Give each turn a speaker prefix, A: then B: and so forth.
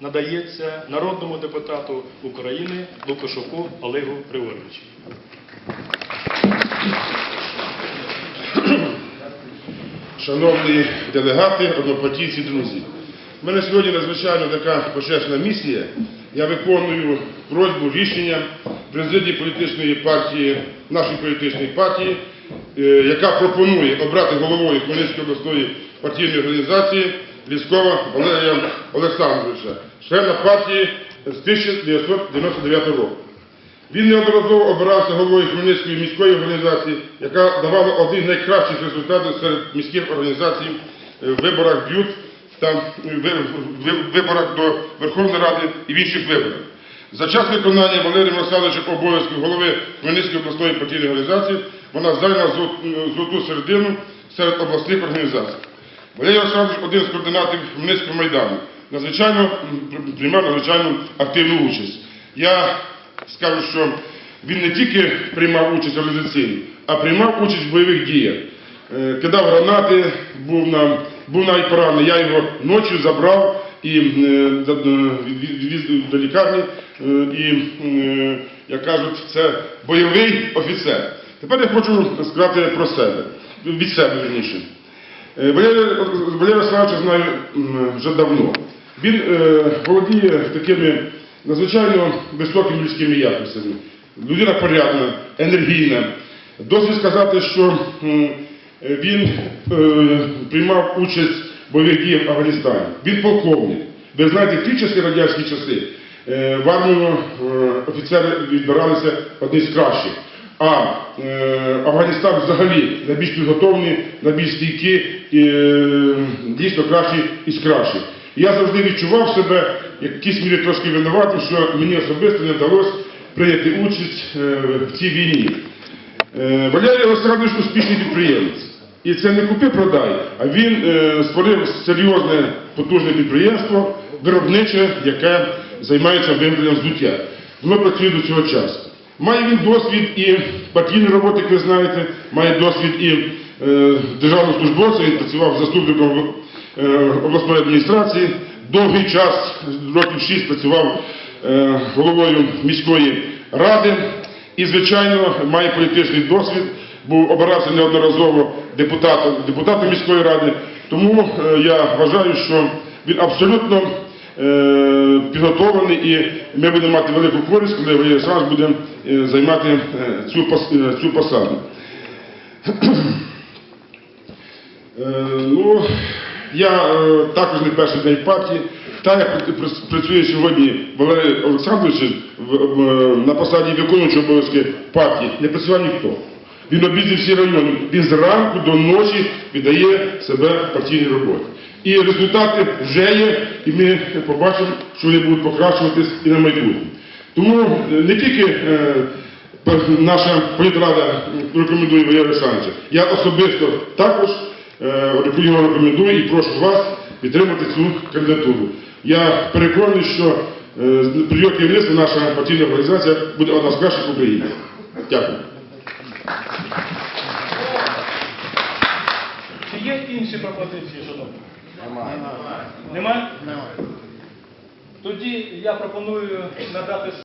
A: Надається народному депутату України Лукашуку Олегу Григоровичу.
B: Шановні делегати, однопартійці, друзі, У мене сьогодні надзвичайно така почесна місія. Я виконую просьбу рішення президії політичної партії, нашої політичної партії, е, яка пропонує обрати головою Хмельницької обласної партійної організації Ліскова Валерія Олександровича, члена партії з 1999 року. Він неодноразово обирався головою Хмельницької міської організації, яка давала один з найкращих результатів серед міських організацій в виборах б'ют та ви- виборах до Верховної Ради і в інших виборах. За час виконання Валерієм Олександровичем обов'язків голови Хмельницької обласної партійної організації вона зайняла золоту середину серед обласних організацій. Валерій Олександрович один з координатів Хмельницького майдану. Надзвичайно приймав надзвичайно активну участь. Я скажу, що він не тільки приймав участь в організаційній, а приймав участь в бойових діях. Е, Кидав гранати, був, на, був навіть поранений. Я його ночі забрав і е, е, від- відвіз до лікарні. І, як кажуть, це бойовий офіцер. Тепер я хочу сказати про себе, від себе вірніше. Е, Валерія Валерія знаю вже давно. Він е, володіє такими надзвичайно високими людськими якостями. Людина порядна, енергійна. Досить сказати, що він е, приймав участь в бойових діях в Афганістані. Він полковник. Ви знаєте, в ті часи, радянські часи, в армію офіцери відбиралися одні з кращих. А е, Афганістан взагалі найбільш підготовлений, найбільш стійкий, е, дійсно кращий із кращих. Я завжди відчував себе, як в мірі трошки винуватим, що мені особисто не вдалося прийняти участь е, в цій війні. Е, Валерій Олександрович успішний підприємець. І це не купи-продай, а він е, створив серйозне потужне підприємство, виробниче, яке займається виробленням взуття. Воно працює до цього часу. Має він досвід і партійної роботи, як ви знаєте, має досвід і е, державного службовця, він працював заступником е, обласної адміністрації, довгий час, років 6 працював е, головою міської ради. І, звичайно, має політичний досвід, був обирався неодноразово депутатом, депутатом міської ради. Тому е, я вважаю, що він абсолютно підготовлений і ми будемо мати велику користь, коли Валерій Олександрович буде е, займати е, цю, пос- е, цю посаду. Е, Ну, я е, також не перший день в партії. Так як працює сьогодні Валерій Олександрович на посаді виконуючого обов'язки партії, не працював ніхто. Він об'їздив всі райони. Він зранку до ночі віддає себе партійній роботі. І результати вже є, і ми побачимо, що вони будуть покращуватись і на майбутнє. Тому е, не тільки е, наша політрада рекомендує Валерія Олександровича, я особисто також е, його рекомендую і прошу вас підтримати цю кандидатуру. Я переконаний, що е, при його керівництві наша партійна організація буде одна з кращих в Україні. Дякую.
A: Чи є інші пропозиції, шановні? Немає. Немає? Немає. Тоді я пропоную надати